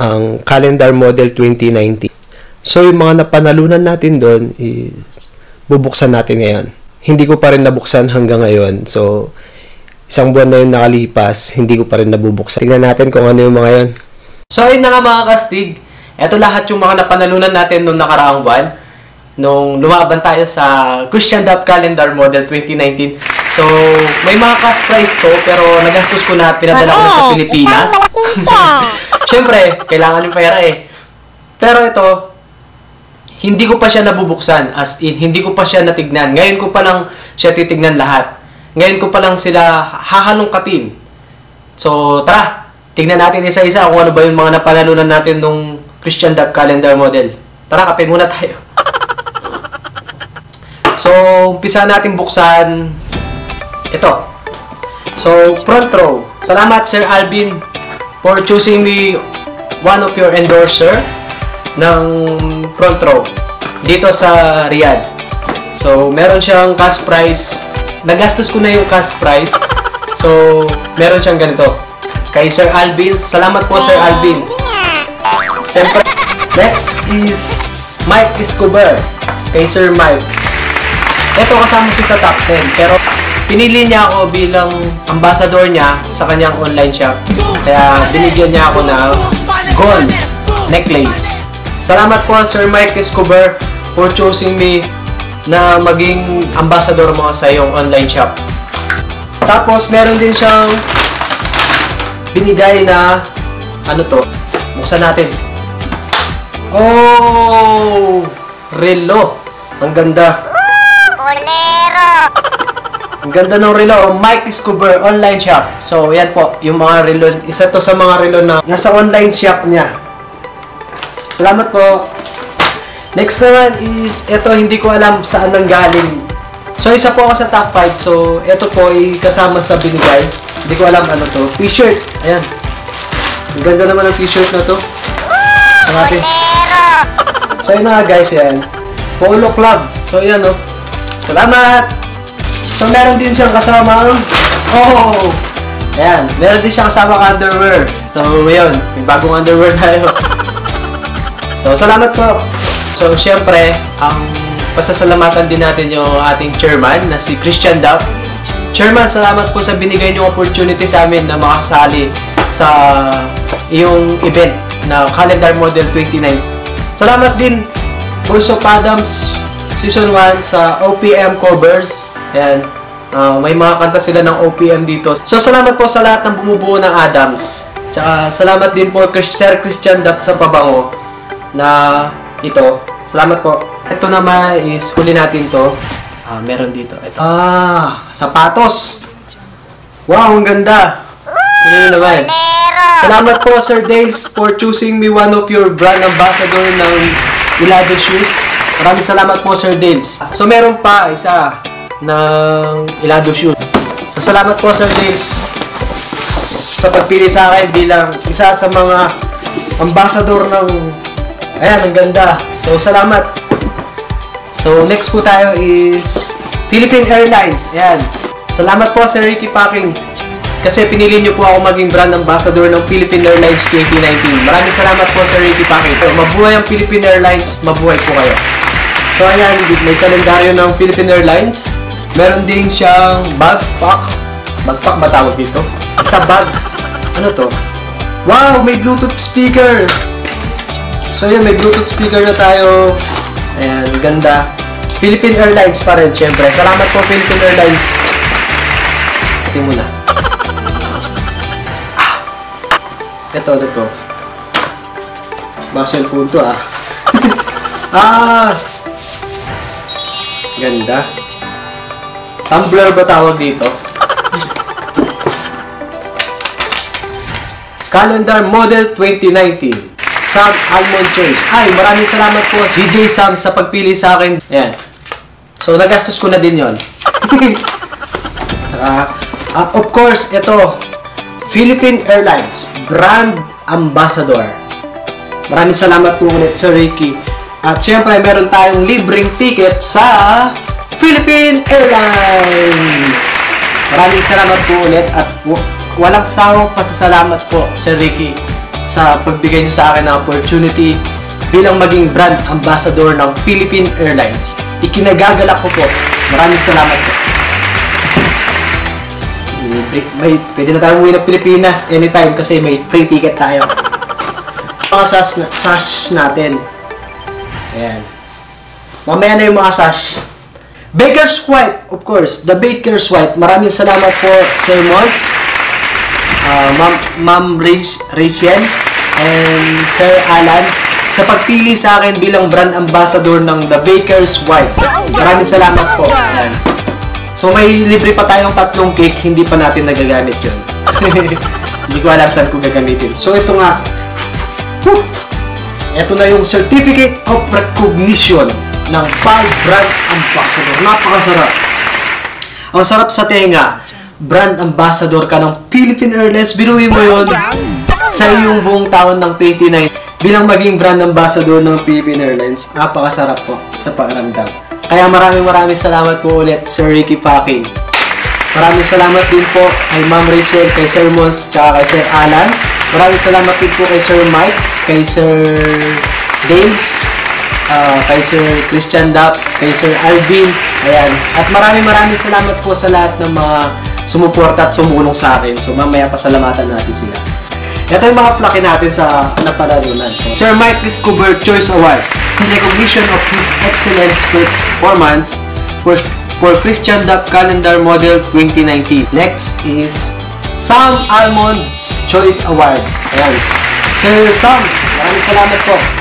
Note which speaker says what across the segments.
Speaker 1: Ang calendar model 2019. So yung mga napanalunan natin doon is bubuksan natin ngayon. Hindi ko pa rin nabuksan hanggang ngayon. So isang buwan na yung nakalipas, hindi ko pa rin nabubuksan. Tingnan natin kung ano yung mga yon. So ayun na nga mga kastig. Ito lahat yung mga napanalunan natin nung nakaraang buwan. Nung lumaban tayo sa Christian Dove Calendar Model 2019. So, may mga cash prize to, pero nagastos ko na at pinadala ko na sa Pilipinas. Siyempre, kailangan yung pera eh. Pero ito, hindi ko pa siya nabubuksan. As in, hindi ko pa siya natignan. Ngayon ko pa lang siya titignan lahat. Ngayon ko pa lang sila hahalongkatin. So, tara, tignan natin isa-isa kung ano ba yung mga napanalunan natin nung Christian Dove Calendar Model. Tara, kape muna tayo. So, umpisa natin buksan ito. So, front row. Salamat Sir Alvin for choosing me one of your endorser ng front row dito sa Riyadh. So, meron siyang cash prize. Nagastos ko na yung cash prize. So, meron siyang ganito. Kay Sir Alvin. Salamat po Sir Alvin. Siyempre, next is Mike Escobar. Kay Sir Mike. Ito kasama siya sa top 10. Pero pinili niya ako bilang ambassador niya sa kanyang online shop. Kaya binigyan niya ako ng gold necklace. Salamat po Sir Mike Escobar for choosing me na maging ambassador mo sa iyong online shop. Tapos meron din siyang binigay na ano to? Buksan natin. Oh! Relo. Ang ganda. Ang ganda ng relo, Mike Escobar online shop. So, yan po, yung mga relo. Isa to sa mga relo na nasa online shop niya. Salamat po. Next naman is, ito hindi ko alam saan nang galing. So, isa po ako sa top 5. So, ito po ay kasama sa binigay. Hindi ko alam ano to. T-shirt. Ayan. Ang ganda naman ng t-shirt na to. Sa natin. So, yun na guys, yan. Polo Club. So, yan, oh. Salamat! So, meron din siyang kasama Oh! Ayan, meron din siyang kasama underwear. So, yun. May bagong underwear tayo. So, salamat po. So, syempre, ang pasasalamatan din natin yung ating chairman na si Christian Duff. Chairman, salamat po sa binigay niyong opportunity sa amin na makasali sa iyong event na Calendar Model 29. Salamat din also Adams Season 1 sa OPM covers. Ayan. Ah, may mga kanta sila ng OPM dito. So, salamat po sa lahat ng bumubuo ng Adams. Tsaka, salamat din po kay Sir Christian Dap sa pabango na ito. Salamat po. Ito naman is huli natin to. Ah, meron dito. Ito. Ah, sapatos. Wow, ang ganda. Ano naman? Salamat po Sir Dales for choosing me one of your brand ambassador ng Ilado Shoes. Maraming salamat po Sir Dales. So meron pa isa ng Ilado Shoes. So salamat po Sir Dales sa pagpili sa akin bilang isa sa mga ambassador ng ayan, ang ganda. So salamat. So next po tayo is Philippine Airlines. Ayan. Salamat po Sir Ricky Packing. Kasi pinili niyo po ako maging brand ambassador ng Philippine Airlines 2019. Maraming salamat po Sir Ricky Packing. So, mabuhay ang Philippine Airlines, mabuhay po kayo. So ayan, may kalendaryo ng Philippine Airlines. Meron din siyang backpack. Backpack ba tawag dito? Basta bag. Ano to? Wow, may Bluetooth speakers! So yun, may Bluetooth speaker na tayo. Ayan, ganda. Philippine Airlines pa rin, syempre. Salamat po, Philippine Airlines. Tingnan mo. Ah. Ito, ito. Baka cellphone to ah. ah! Ganda. Tumbler ba tawag dito? Calendar Model 2019. Sam Almond Choice. Ay, maraming salamat po CJ Sam sa pagpili sa akin. Ayan. So, nagastos ko na din yon. Ah, ah, of course, ito, Philippine Airlines Brand Ambassador. Maraming salamat po ulit, Sir Ricky. At syempre, meron tayong libreng ticket sa Philippine Airlines. Maraming salamat po ulit at walang sawang pasasalamat po, Sir Ricky, sa pagbigay niyo sa akin ng opportunity bilang maging brand ambassador ng Philippine Airlines. Ikinagagalak ko po. Maraming salamat po. May, pwede na tayo umuwi ng Pilipinas anytime kasi may free ticket tayo. Mga sash, sash natin. Ayan. Mamaya na yung mga sash. Baker's Wipe, of course. The Baker's Wipe. Maraming salamat po, Sir Monts, uh, Ma'am, Ma'am Rach- Rachel, and Sir Alan sa pagpili sa akin bilang brand ambassador ng The Baker's Wipe. Maraming salamat po. Ayan. So may libre pa tayong tatlong cake, hindi pa natin nagagamit yun. hindi ko alam saan ko gagamitin. So ito nga, Whew! ito na yung Certificate of Recognition ng PAL Brand Ambassador. Napakasarap. Ang sarap sa tenga. Brand Ambassador ka ng Philippine Airlines. Biruin mo yun sa iyong buong taon ng 29 bilang maging brand ambassador ng Philippine Airlines. Napakasarap po sa pakiramdam. Kaya maraming maraming salamat po ulit, Sir Ricky Packing. Maraming salamat din po kay Ma'am Rachel, kay Sir Mons, tsaka kay Sir Alan. Maraming salamat din po kay Sir Mike, kay Sir Dales, ah, kay Sir Christian Dapp, kay Sir Alvin. Ayan. At maraming maraming salamat po sa lahat ng mga sumuporta at tumulong sa akin. So mamaya pasalamatan natin sila. Ito yung mga plaque natin sa napanalunan. So, Sir Mike Discover Choice Award in recognition of his excellent performance for, for Christian Duck Calendar Model 2019. Next is Sam Almond's Choice Award. Ayan. Sir Sam, maraming salamat po.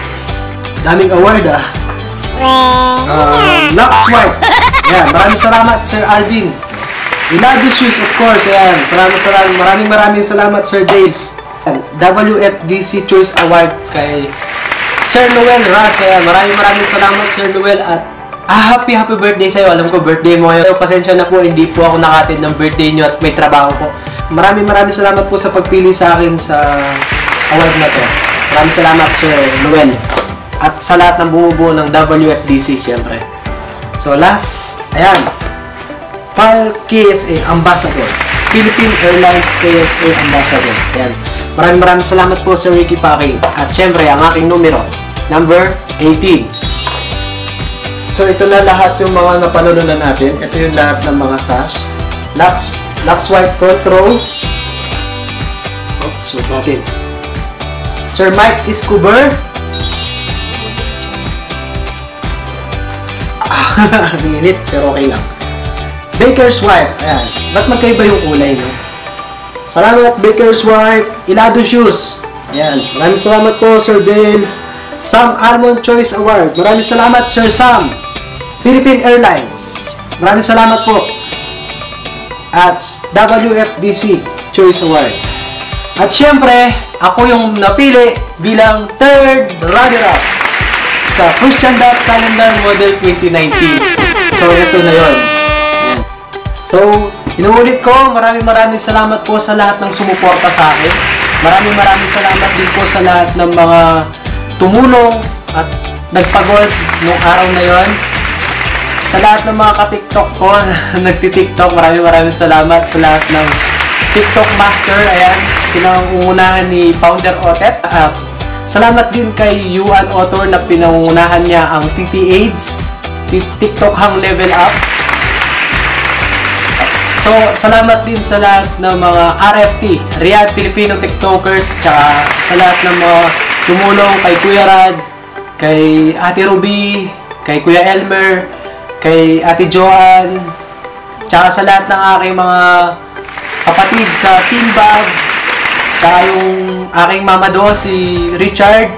Speaker 1: Daming award ah. Uh, Lux White. Ayan, maraming salamat Sir Alvin. Ilado Shoes, of course. Ayan, salamat, salamat. Maraming maraming salamat Sir Dales. Ayan, WFDC Choice Award kay Sir Noel Ras. Ayan, maraming maraming salamat Sir Noel at ah, happy happy birthday sa'yo. Alam ko birthday mo ngayon. Pasensya na po, hindi po ako nakatid ng birthday nyo at may trabaho po. Maraming maraming salamat po sa pagpili sa akin sa award na to. Maraming salamat Sir Noel. At sa lahat ng bumubuo ng WFDC, syempre. So last, ayan, PAL KSA Ambassador. Philippine Airlines KSA Ambassador. Ayan. Maraming maraming salamat po Sir Ricky Packing. At syempre, ang aking numero, number 18. So ito na lahat yung mga napanalunan natin. Ito yung lahat ng mga sash. Lux, Lux White Control. Oh, suot natin. Sir Mike Escobar. ang init, pero okay lang. Baker's Wife. Ayan. Ba't magkaiba yung kulay, no? Salamat, Baker's Wife. Ilado Shoes. Ayan. Maraming salamat po, Sir Dales. Sam Almond Choice Award. Maraming salamat, Sir Sam. Philippine Airlines. Maraming salamat po. At WFDC Choice Award. At syempre, ako yung napili bilang third runner-up sa Christian Dot Calendar Model 2019. So, ito na yon. So, inuulit ko, maraming maraming salamat po sa lahat ng sumuporta sa akin. Maraming maraming salamat din po sa lahat ng mga tumulong at nagpagod nung araw na yon. Sa lahat ng mga ka-TikTok ko na nagti-TikTok, maraming maraming salamat sa lahat ng TikTok Master. Ayan, pinangungunahan ni Founder Otet. Ah, salamat din kay Yuan Author na pinangungunahan niya ang TT AIDS, Ti- TikTok Hang Level Up. So, salamat din sa lahat ng mga RFT, Riyadh Filipino TikTokers, tsaka sa lahat ng mga tumulong kay Kuya Rad, kay Ate Ruby, kay Kuya Elmer, kay Ate Joanne, tsaka sa lahat ng aking mga kapatid sa Team Bag, tsaka yung aking mama do, si Richard,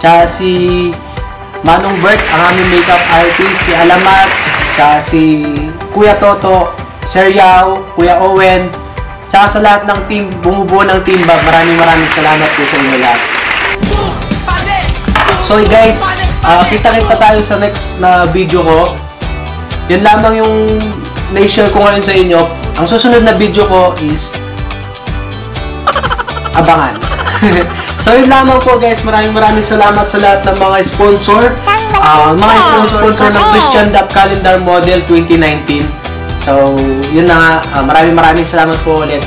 Speaker 1: tsaka si Manong Bert, ang aming makeup artist, si Alamat, tsaka si Kuya Toto, Sir Yao, Kuya Owen, Tsaka sa lahat ng team, bumubuo ng team bag, maraming maraming salamat po sa inyo lahat. So guys, ah, kita-kita tayo sa next na video ko. Yun lamang yung na-share ko ngayon sa inyo. Ang susunod na video ko is abangan. so yun lamang po guys, maraming maraming salamat sa lahat ng mga sponsor. Ah, mga sponsor ng Christian Dap Calendar Model 2019. So, yun na nga. Ah, maraming maraming salamat po ulit.